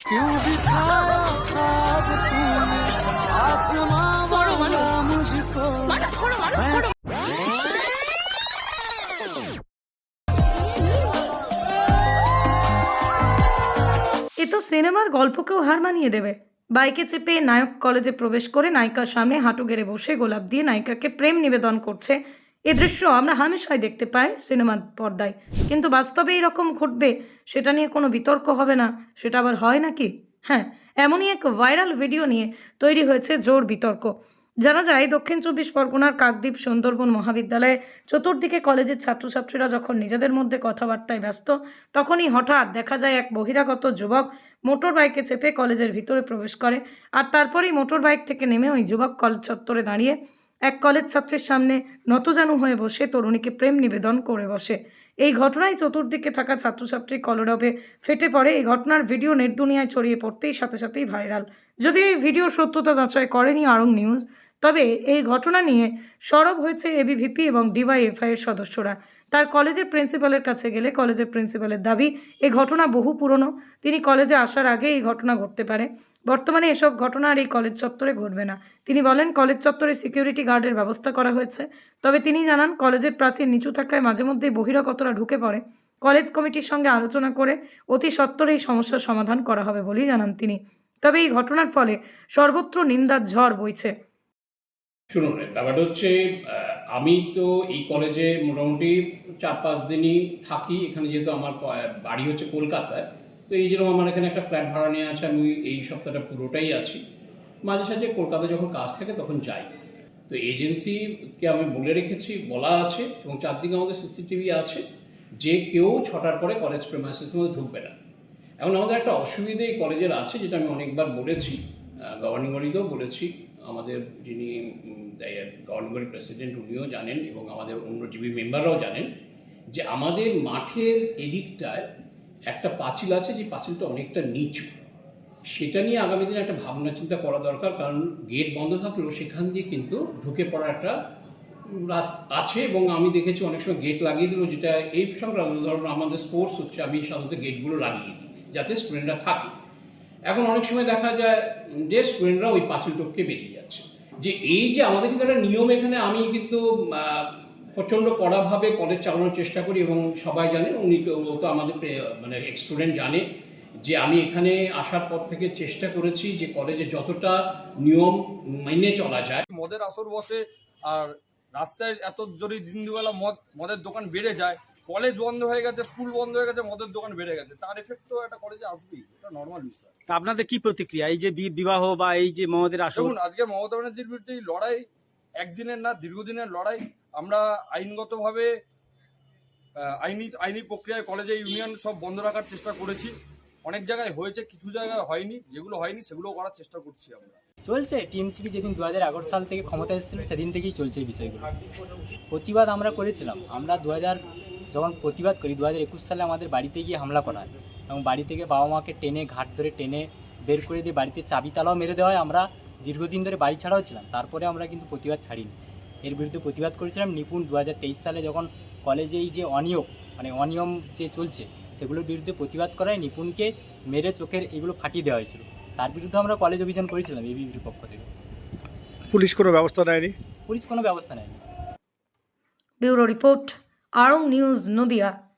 क्यों दिखाया ख्वाब तूने आसमां সরো মানুষ मुझको মানুষ সরো মানুষ সরো এ তো সিনেমার গল্পকেও হার মানিয়ে দেবে বাইকে চেপে নায়ক কলেজে প্রবেশ করে নায়িকার সামনে হাঁটু গেড়ে বসে গোলাপ দিয়ে নায়িকাকে প্রেম নিবেদন করছে এ দৃশ্য আমরা হামেশাই দেখতে পাই সিনেমার পর্দায়। কিন্তু বাস্তবে এরকম ঘটবে, সেটা নিয়ে কোনো বিতর্ক হবে না। সেটা আবার হয় নাকি? হ্যাঁ এমনই এক ভাইরাল ভিডিও নিয়ে তৈরি হয়েছে জোর বিতর্ক। জানা যায়, দক্ষিণ চব্বিশ পরগনার কাকদ্বীপ সুন্দরবন মহাবিদ্যালয়ে চতুর্দিকে কলেজের ছাত্রছাত্রীরা যখন নিজেদের মধ্যে কথাবার্তায় ব্যস্ত, তখনই হঠাৎ দেখা যায় এক বহিরাগত যুবক মোটর বাইকে চেপে কলেজের ভিতরে প্রবেশ করে আর তারপরেই মোটর বাইক থেকে নেমে ওই যুবক কলেজ চত্বরে দাঁড়িয়ে এক কলেজ ছাত্রের সামনে নতজানু হয়ে বসে তরুণীকে প্রেম নিবেদন করে বসে। এই ঘটনায় চতুর্দিকে থাকা ছাত্রছাত্রী কলরবে ফেটে পড়ে। এই ঘটনার ভিডিও নেট দুনিয়ায় ছড়িয়ে পড়তেই সাথে সাথেই ভাইরাল। যদি এই ভিডিও সত্যতা যাচাই করেনি আরং নিউজ, তবে এই ঘটনা নিয়ে সরব হয়েছে এবিভিপি এবং ডিওয়াইএফআই এর সদস্যরা। তার কলেজের প্রিন্সিপালের কাছে গেলে কলেজের প্রিন্সিপালের দাবি এই ঘটনা বহু পুরনো। তিনি কলেজে আসার আগে এই ঘটনা ঘটতে পারে। বর্তমানে এসব ঘটনা আর এই কলেজ চত্বরে ঘটবে না। তিনি বলেন, কলেজ চত্বরে সিকিউরিটি গার্ডের ব্যবস্থা করা হয়েছে। তবে তিনি জানান, কলেজের প্রাচীর নিচু থাকায় মাঝে মধ্যেই বহিরাগতরা ঢুকে পড়ে। কলেজ কমিটির সঙ্গে আলোচনা করে অতি সত্বর এই সমস্যার সমাধান করা হবে বলেই জানান তিনি। তবে এই ঘটনার ফলে সর্বত্র নিন্দার ঝড় বইছে। শুনুন, ব্যাপারটা হচ্ছে আমি তো এই কলেজে মোটামুটি চার পাঁচ দিনই থাকি। এখানে যেহেতু আমার বাড়ি হচ্ছে কলকাতায়। তো এই জন্য আমার এখানে একটা ফ্ল্যাট ভাড়া নিয়ে আছে। আমি এই সপ্তাহটা পুরোটাই আছি। মাঝে সাঝে কলকাতা যখন কাজ থাকে তখন যাই। তো এজেন্সিকে আমি বলে রেখেছি, বলা আছে এবং চারদিকে আমাদের সিসিটিভি আছে। যে কেউ ছটার পরে কলেজ প্রেমাইসিসের মধ্যে ঢুকবে না। এখন আমাদের একটা অসুবিধে এই কলেজের আছে, যেটা আমি অনেকবার বলেছি। গভর্নিং বডিতেও বলেছি। আমাদের যিনি গভর্নিং বডি প্রেসিডেন্ট উনিও জানেন এবং আমাদের অন্য জিবি মেম্বাররাও জানেন যে আমাদের মাঠের এদিকটায় একটা পাঁচিল আছে, যে পাঁচিলটা অনেকটা নিচু। সেটা নিয়ে আগামী দিনে একটা ভাবনা চিন্তা করা দরকার, কারণ গেট বন্ধ থাকলেও সেখান দিয়ে কিন্তু ঢুকে পড়ার একটা আছে এবং আমি দেখেছি অনেক সময় গেট লাগিয়ে দিল, যেটা এই সংক্রান্ত ধরুন আমাদের স্পোর্টস হচ্ছে, আমি সাধারণত গেটগুলো লাগিয়ে দিই, যাতে স্টুডেন্টরা থাকে। এখন অনেক সময় দেখা যায় যে স্টুডেন্টরা ওই পাঁচিল টপকে বেরিয়ে যাচ্ছে। যে এই যে আমাদের কিন্তু একটা নিয়ম এখানে, আমি কিন্তু প্রচণ্ড কড়াভাবে কলেজ চালানোর চেষ্টা করি এবং সবাই জানে, উনি তো তো আমাদের মানে স্টুডেন্ট জানে যে আমি এখানে আসার পর থেকে চেষ্টা করেছি যে কলেজে যতটা নিয়ম মেনে চলা যায়। মদের আসর বসে আর রাস্তায় এত যদি দিন দুবেলা মদ মদের দোকান বেড়ে যায় কলেজ বন্ধ হয়ে গেছে স্কুল বন্ধ হয়ে গেছে মদের দোকান বেড়ে গেছে তার এফেক্ট তো একটা কলেজে আসবেই এটা নর্মাল বিষয়। তা আপনাদের কি প্রতিক্রিয়া? এই যে বিবাহ বা এই যে মমদের আসর দেখুন আজকে মমতা ব্যানার্জির বিরুদ্ধে এই লড়াই একদিনের না দীর্ঘদিনের লড়াই আমরা আইনগতভাবে আইনি আইনি প্রক্রিয়ায় কলেজে ইউনিয়ন সব বন্ধ রাখার চেষ্টা করেছি। অনেক জায়গায় হয়েছে কিছু জায়গায় হয়নি যেগুলো হয়নি সেগুলো করার চেষ্টা করছি আমরা। চলছে? টিএমসিপি যেদিন দু হাজার এগারো সাল থেকে ক্ষমতা এসেছিল, সেদিন থেকেই চলছে এই বিষয়গুলো। প্রতিবাদ আমরা করেছিলাম। আমরা দু হাজার যখন প্রতিবাদ করি দু হাজার একুশ সালে আমাদের বাড়িতে গিয়ে হামলা করা হয়। এবং বাড়ি থেকে বাবা মাকে টেনে, ঘাট ধরে টেনে বের করে দিয়ে বাড়িতে চাবি তালাও মেরে দেওয়া হয়। আমরা দীর্ঘদিন ধরে বাড়ি ছাড়াও ছিলাম। তারপরে আমরা কিন্তু প্রতিবাদ ছাড়িনি। এর বিরুদ্ধে প্রতিবাদ করেছিলাম। নিপুণ দু হাজার তেইশ সালে যখন কলেজে এই যে অনিয়ম মানে অনিয়ম যে চলছে, সেগুলোর বিরুদ্ধে প্রতিবাদ করায় নিপুণকে মেরে চোখের এগুলো ফাটিয়ে দেওয়া হয়েছিল। তার বিরুদ্ধে আমরা কলেজ অভিযান করেছিলাম এবিপির পক্ষ থেকে। পুলিশ কোনো ব্যবস্থা নেয়নি? পুলিশ কোনো ব্যবস্থা নেয়নি। ব্যুরো রিপোর্ট আরং নিউজ নদিয়া।